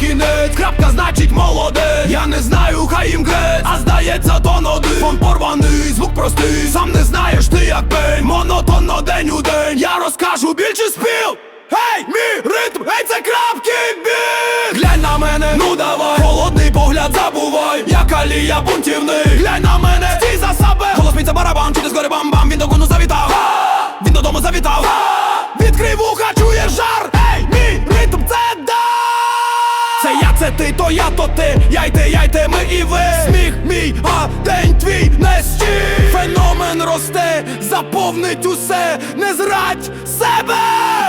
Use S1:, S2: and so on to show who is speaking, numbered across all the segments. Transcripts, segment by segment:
S1: кінець, крапка значить молодець. Я не знаю, хай їм грець, а здається тон один. Фон порваний, звук простий, сам не знаєш ти як пень. Монотонно день у день, я розкажу більше спів. Гей, мій ритм, гей, це крапки біг Глянь на мене, ну давай. Холодний погляд забувай Я калія бунтівний Глянь на мене, то я, то ти. Я й ти, я й ти, ми і ви. Сміх мій, а день твій не стій. Феномен росте, заповнить усе. Не зрадь себе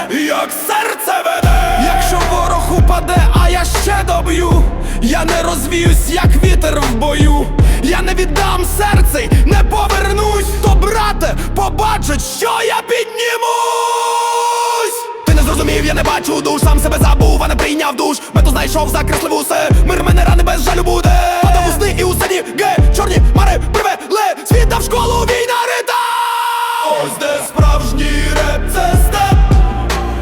S1: Як серце веде. Якщо ворог упаде, а я ще доб'ю. Я не розвіюсь, як вітер в бою. Я не віддам серце, не повернусь. То брате, побачить, що я піднімусь Зрозумів, я не бачу душ, сам себе забув, а не прийняв душ. Мету знайшов, закреслив усе Мир мене рани без жалю буде. Падав у сни і у сені ге, чорні мари привели. Світ дав школу, війна рита. Ось де справжній реп, це степ.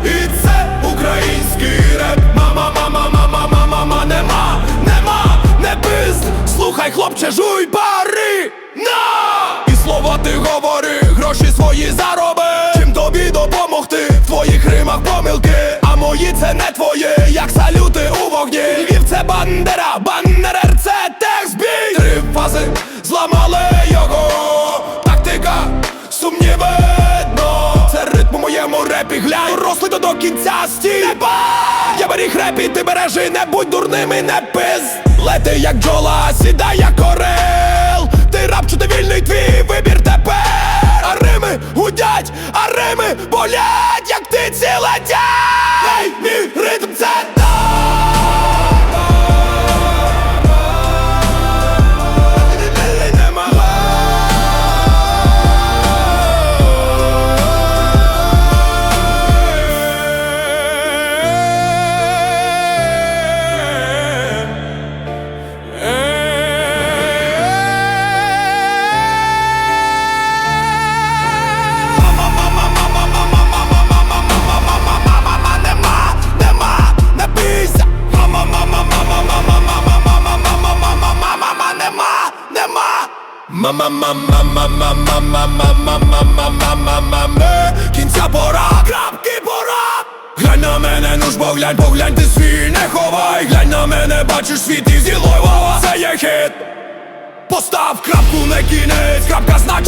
S1: І це український реп. Мама, мама, мама, мама, мама, нема, нема, не пизд. Слухай, хлопче, жуй це не твоє, як салюти у вогні. Львів це бандера, бандерер це текст бій. Три фази зламали його. Тактика сумніведно Це ритм у моєму репі глянь. Росли до, до кінця стій. Я беріг репі, ти бережи, не будь дурним і не пиз. Лети як джола, сідай як орел. Ти рабчу, ти вільний твій вибір тепер? А рими гудять, а рими болять, як птиці летять Мама, мама, мама, мама, мама, мама, мама, мама, кінця пора, крапки пора. Глянь на мене, ну ж поглянь, поглянь, ти свій не ховай. Глянь на мене, бачиш світ і зілой вова Це є хит. Постав крапку не кінець, крапка значить